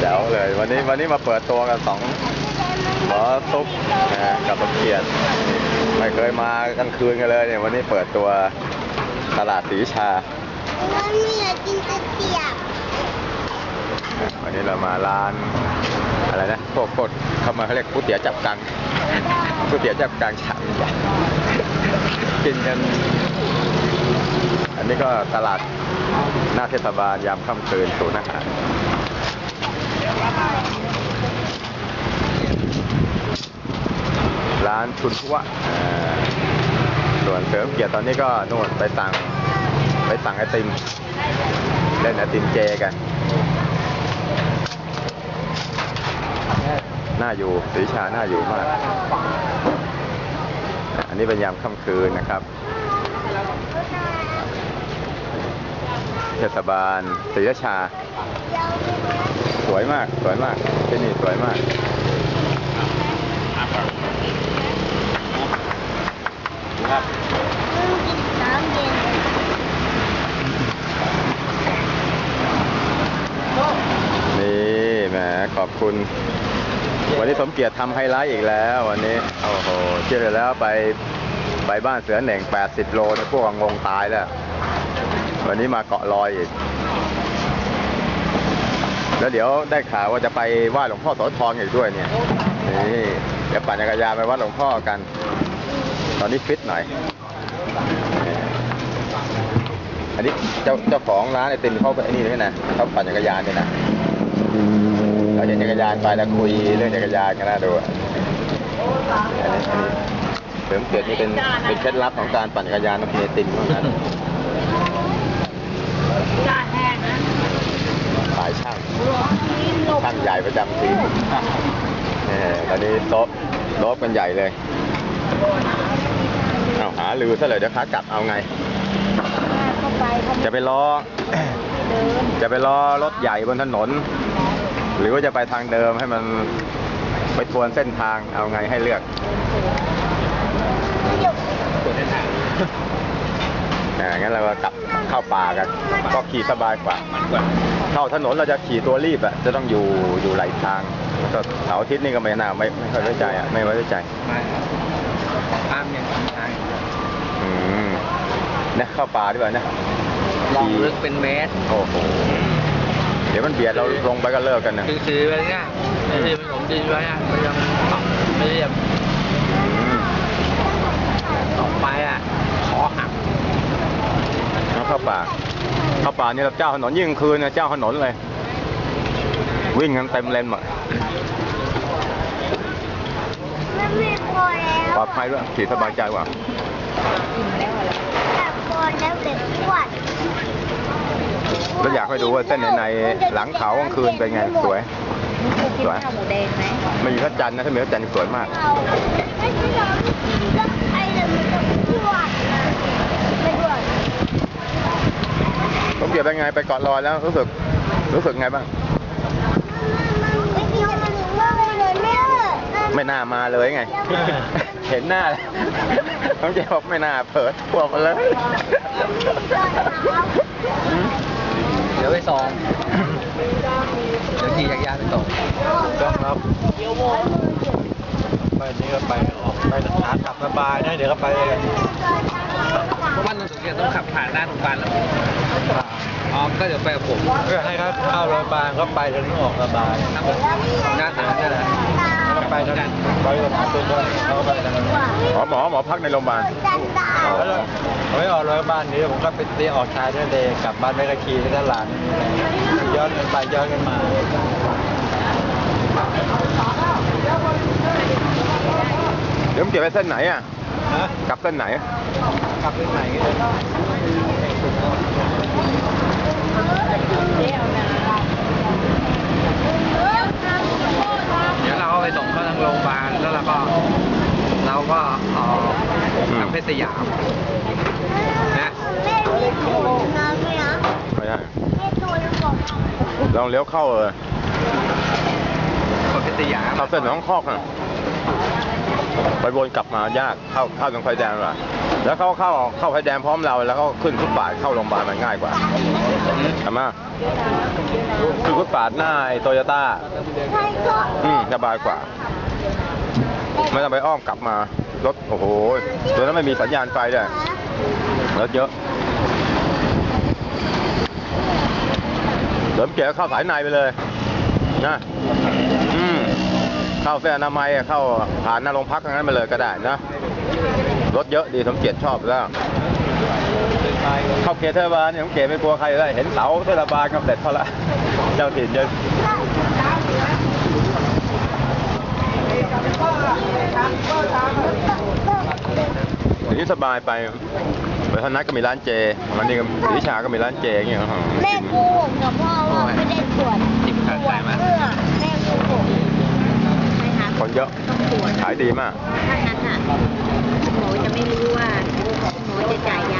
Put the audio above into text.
แจ๋วเลย วันนี้วันนี้มาเปิดตัวกันสองหมอตุ๊กนะกับสมเกียรติไม่เคยมากลางคืนกันเลยเนี่ยวันนี้เปิดตัวตลาดสีชาแล้วมีอะไรกินก๋วยเตี๋ยววันนี้เรามาร้านอะไรนะพวกพวกเขามาเขาเรียกก๋วยเตี๋ยวจับกังก๋วยเตี๋ยวจับกังชามใหญ่กินกัน อันนี้ก็ตลาดหน้าเทศบาลยามค่ำคืนศูนย์อาหาร ร้านชุนทุวะอ่าส่วนเสริมเกียรติตอนนี้ก็นู่นไปสั่งไปสั่งไอติม เล่นไอติมเจกันน่าอยู่สีชาน่าอยู่มาก อันนี้เป็นยามค่ำคืนนะครับ เทศบาลศรีราชา วยมาก สวยมาก ที่นี่สวยมากนี่แหมขอบคุณ วันนี้สมเกียรติทำไฮไลท์อีกแล้ว วันนี้ โอ้โหเชื่อแล้วไปไปบ้านเสือเหน่ง 80 โลในพวกงงตายแล้ว วันนี้มาเกาะลอยอีก แล้วเดี๋ยวได้ข่าวว่าจะไปไหว้หลวงพ่อโสธรอีกด้วยเนี่ยนี่เดี๋ยวปั่นจักรยานไปวัดหลวงพ่อกัน ตอนนี้ฟิตหน่อย อันนี้เจ้าเจ้าของร้านไอติมเขาไปนี่ด้วยนะเขาปั่นจักรยานด้วยนะเราเห็นจักรยานไปแล้วคุยเรื่องจักรยานกันน่าดูอะอันนี้อันนี้เสริมเกียรตินี่เป็นเป็นเคล็ดลับของการปั่นจักรยานต้องไอติมเท่านั้นจานแห้งนะสายช่างช่างใหญ่ประจำทีมนี่ตอนนี้โต๊ะโต๊ะกันใหญ่เลยเอาหาลือซะเลยเดี๋ยวขากลับเอาไงเข้าไปเขาจะไปล้อเดินจะไปล้อรถใหญ่บนถนน หรือว่าจะไปทางเดิมให้มันไปทวนเส้นทางเอาไงให้เลือกอ่างั้นเราก็กลับเข้าป่ากัน ก็ขี่สบายกว่า เข้าถนนเราจะขี่ตัวรีบอะจะต้องอยู่อยู่ไหลทางแล้วก็เสาร์อาทิตย์นี่ก็ไม่น่าไม่ไม่ค่อยไว้ใจอะไม่ไว้ใจมาตามอย่างทางอืมนะเข้าป่าดีกว่านะลองลึกเป็นเมตรโอ้โหเดี๋ยวมันเบียดเราลงไปก็เลิกกันนะ คือคือไปเนี่ยไอ้ที่มันผมดินไว้อะมันยังตอกไม่เรียบ อืม ตอกไปอะขอหัก เอาเข้าป่า เข้า ป่านี่เราเจ้าถนนยิ่งคืนนะเจ้าถนนเลย วิ่งกันเต็มเลนหมดแล้วไม่พอแล้วปลอดภัยด้วยขี่สบายใจกว่าแต่พอแล้วเด็กอ้วนแล้วอยากให้ดูว่าเส้นในในหลังเขากลางคืนเป็นไง สวยสวยหมูแดงไหมไม่มีพระจันทร์นะถ้ามีพระจันทร์สวยมาก เราไม่ใช่เราก็ไอ้เรื่องมันจะอ้วนนะไม่อ้วน ผมเกี่ ยวเป็นไงไปเกาะลอยแล้วรู้สึกรู้สึกไงบ้าง ไม่คิดว่ามันว่าไปเลยไม่เออไม่น่ามาเลยไง เห็นหน้าแล้วน้องเจ๊บอกไม่น่าเปิดพวกมาเลยอืมเดี๋ยวไปส่งเดี๋ยวขี่จักรยานไปส่งต้องครับไปนี่ก็ไปออกไปหากลับสบายนะเดี๋ยวก็ไปเลยเพราะว่าเราถึงจะต้องขับผ่านหน้าโรงพยาบาลแล้ว อ๋อก็เดี๋ยวไปกับผมเพื่อให้เขาเข้าโรงพยาบาลก็ไปทางนี้ออกสบายครับผมหน้าสามนี่แหละแล้วก็ไปทางไปโรงพยาบาลเป็นด้วยเขาก็ไปทางนั้นหมอหมอหมอพักในโรงพยาบาลแล้วผมไม่ออกโรงพยาบาลนี้ผมก็ไปตีออกชายทะเลกลับบ้านไปกระขี่ที่ด้านหลังย้อนกันไปย้อนกันมาเดี๋ยวผมเกี่ยวไปเส้นไหนอะฮะกลับเส้นไหน กลับไปไหนกันเลย เดี๋ยวเราก็ไปส่งเขาทางโรงพยาบาลแล้วเราก็ เราก็เอ่ออืมทางเพชรสยามนะแม่มีโถน้ำไหมนะไม่ได้แม่โถน้ำบอกลองเลี้ยวเข้าเออคนเพชรสยาม เข้าเส้นหนองคอกน่ะไปวนกลับมายากเข้าเข้าตรงไฟแดงว่ะแแล้วเขาเข้าเข้าไฟแดงพร้อมเราแล้วก็ขึ้นฟุตบาทเข้าโรงพยาบาลมันง่ายกว่าใช่ไหมคือฟุตบาทหน้าไอ้โตโยต้าใช่ก็อืมสบายกว่าไม่ต้องไปอ้อมกลับมารถโอ้โหตัวนั้นไม่มีสัญญาณไฟด้วยรถเยอะเสริมเกียร์เข้าสายในไปเลยนะอืมเข้าเส้นอนามัยอะเข้าผ่านหน้าโรงพักทั้งนั้นไปเลยก็ได้นะ รถเยอะดีสมเกียรติชอบแล้วเข้าเขตเทศบาลเนี่ยสมเกียรติไม่กลัวใครเลยเห็นเสาเทศบาลก็เสร็จเขาละเจ้าถิ่นเดินทีนี้สบายไปเหมือนท่านัทก็มีร้านเจวันนี้ก็ศรีวิชาก็มีร้านเจอย่างเงี้ยแม่กูกับพ่อว่าไม่ได้ตรวจจิบขาดใจมากแม่กูปหาคนเยอะขายดีมากถ้างั้นอะ ไม่รู้ว่าหมอจะจ่ายยา